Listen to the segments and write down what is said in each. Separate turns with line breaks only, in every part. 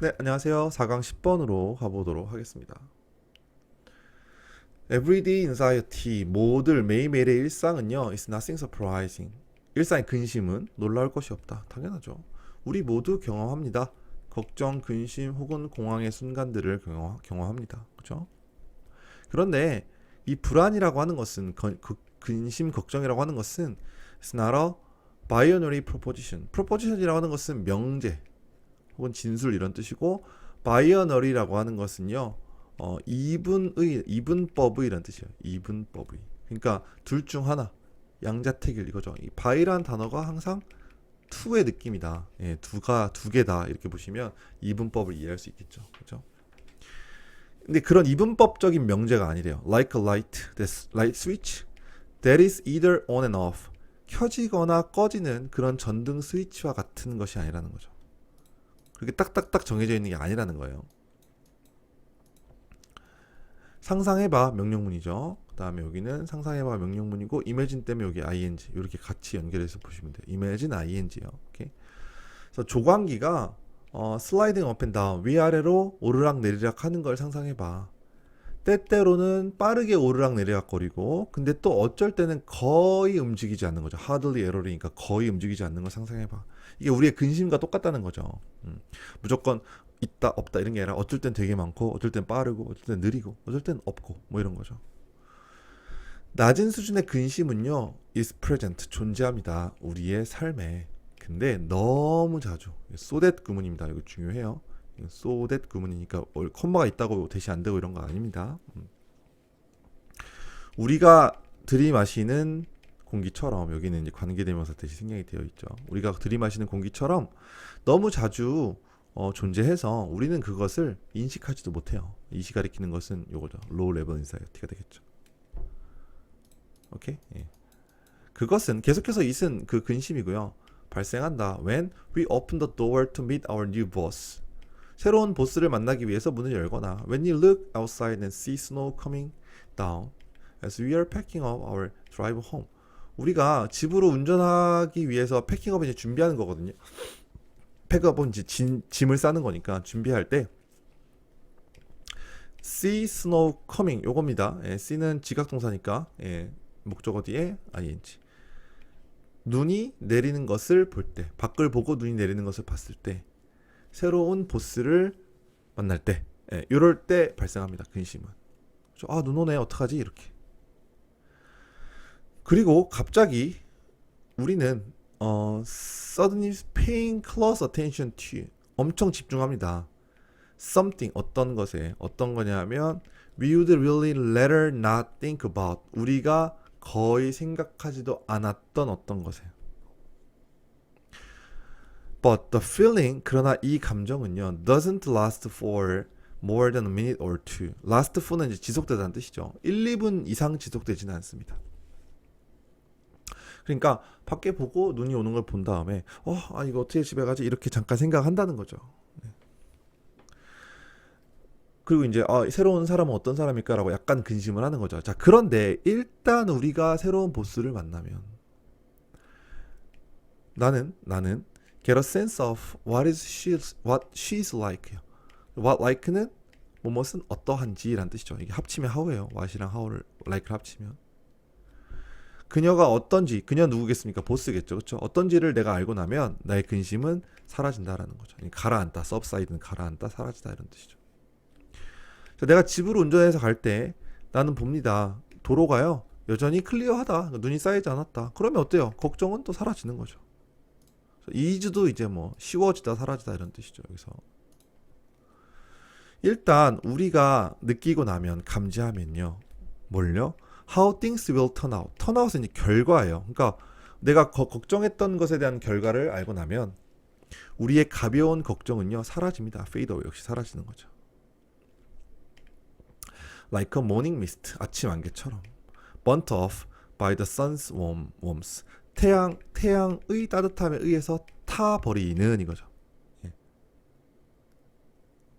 네, 안녕하세요. 4강 10번으로 가보도록 하겠습니다. Everyday anxiety, 모든 매일매일의 일상은요, is nothing surprising. 일상의 근심은 놀라울 것이 없다. 당연하죠. 우리 모두 경험합니다. 걱정, 근심 혹은 공황의 순간들을 경험, 경험합니다. 그렇죠? 그런데 이 불안이라고 하는 것은 거- 그 근심, 걱정이라고 하는 것은 it's not a binary proposition. proposition이라고 하는 것은 명제 혹은 진술 이런 뜻이고 binary라고 하는 것은요. 어, 이분의 이분법의 이런 뜻이에요. 이분법의. 그러니까 둘 중 하나. 양자택일 이거죠. 이 바이란 단어가 항상 투의 느낌이다. 예, 두가 두 개다 이렇게 보시면 이분법을 이해할 수 있겠죠. 그렇죠? 근데 그런 이분법적인 명제가 아니래요. Like a light, that light switch that is either on and off. 켜지거나 꺼지는 그런 전등 스위치와 같은 것이 아니라는 거죠. 그렇게 딱딱딱 정해져 있는 게 아니라는 거예요. 상상해봐 명령문이죠. 그 다음에 여기는 상상해봐 명령문이고 imagine 때문에 여기 ing 이렇게 같이 연결해서 보시면 돼요. imagine ing요. 오케이. 그래서 조광기가 어, 슬라이딩 업앤 다운 위아래로 오르락 내리락 하는 걸 상상해봐. 때때로는 빠르게 오르락 내리락 거리고 근데 또 어쩔 때는 거의 움직이지 않는 거죠. hardly error이니까 거의 움직이지 않는 걸 상상해봐. 이게 우리의 근심과 똑같다는 거죠. 음. 무조건 있다 없다 이런 게 아니라 어쩔 땐 되게 많고 어쩔 땐 빠르고 어쩔 땐 느리고 어쩔 땐 없고 뭐 이런 거죠. 낮은 수준의 근심은요 is present 존재합니다. 우리의 삶에. 근데 너무 자주 소댓 구문입니다. 이거 중요해요. 소댓 구문이니까 올- 콤마가 있다고 대시 안 되고 이런 거 아닙니다. 음. 우리가 들이마시는 공기처럼 여기는 이제 관계대명사 대시 생략이 되어 있죠. 우리가 들이마시는 공기처럼 너무 자주 어, 존재해서 우리는 그것을 인식하지도 못해요. 이시 가리키는 것은 요거죠. low level anxiety가 되겠죠. 오케이? 예. 그것은 계속해서 있은 그 근심이고요. 발생한다. When we open the door to meet our new boss. 새로운 보스를 만나기 위해서 문을 열거나 When you look outside and see snow coming down as we are packing up our drive home. 우리가 집으로 운전하기 위해서 패킹업을 이제 준비하는 거거든요. 팩업은 이제 짐, 짐을 싸는 거니까 준비할 때 see snow coming 요겁니다. 예, see는 지각동사니까 예, 목적어 뒤에 ing. 눈이 내리는 것을 볼 때, 밖을 보고 눈이 내리는 것을 봤을 때, 새로운 보스를 만날 때, 예, 이럴 때 발생합니다. 근심은. 그죠? 아, 눈 오네. 어떡하지? 이렇게. 그리고 갑자기 우리는 어, suddenly paying close attention to 엄청 집중합니다. something 어떤 것에 어떤 거냐면 we would really rather not think about 우리가 거의 생각하지도 않았던 어떤 것에 but the feeling 그러나 이 감정은요 doesn't last for more than a minute or two last for는 이제 지속되다는 뜻이죠 1, 2분 이상 지속되지는 않습니다 그러니까 밖에 보고 눈이 오는 걸 본 다음에 어, 아 이거 어떻게 집에 가지 이렇게 잠깐 생각한다는 거죠. 네. 그리고 이제 아, 새로운 사람은 어떤 사람일까라고 약간 근심을 하는 거죠. 자, 그런데 일단 우리가 새로운 보스를 만나면 나는 나는 get a sense of what is she what she's like. what like는 뭐뭇은 어떠한지라는 뜻이죠. 이게 합치면 how예요. what이랑 how를 like를 합치면. 그녀가 어떤지 그녀 누구겠습니까? 보스겠죠. 그렇죠? 어떤지를 내가 알고 나면 나의 근심은 사라진다라는 거죠. 가라앉다 subside는 가라앉다 사라지다 이런 뜻이죠. 자, 내가 집으로 운전해서 갈 때 나는 봅니다. 도로가요. 여전히 클리어하다. 눈이 쌓이지 않았다. 그러면 어때요? 걱정은 또 사라지는 거죠 이즈도 이제 뭐 쉬워지다 사라지다 이런 뜻이죠 여기서 일단 우리가 느끼고 나면 감지하면요 뭘요 how things will turn out. turn out은 이제 결과예요. 그러니까 내가 거- 걱정했던 것에 대한 결과를 알고 나면 우리의 가벼운 걱정은요 사라집니다. away 역시 사라지는 거죠. Like a morning mist 아침 안개처럼 burnt off by the sun's warm warmth 태양 태양의 따뜻함에 의해서 타 버리는 이거죠. 예.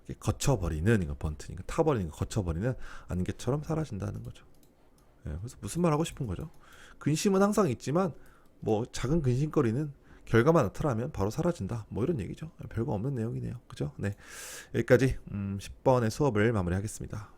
이게 거쳐 버리는 이거 번트니까 타 버리는 거 거쳐 버리는 안개처럼 사라진다는 거죠. 예, 그래서 무슨 말 하고 싶은 거죠? 근심은 항상 있지만 뭐 작은 근심거리는 결과만 나타나면 바로 사라진다. 뭐 이런 얘기죠. 별거 없는 내용이네요. 그죠? 네. 여기까지 음, 10번의 수업을 마무리하겠습니다.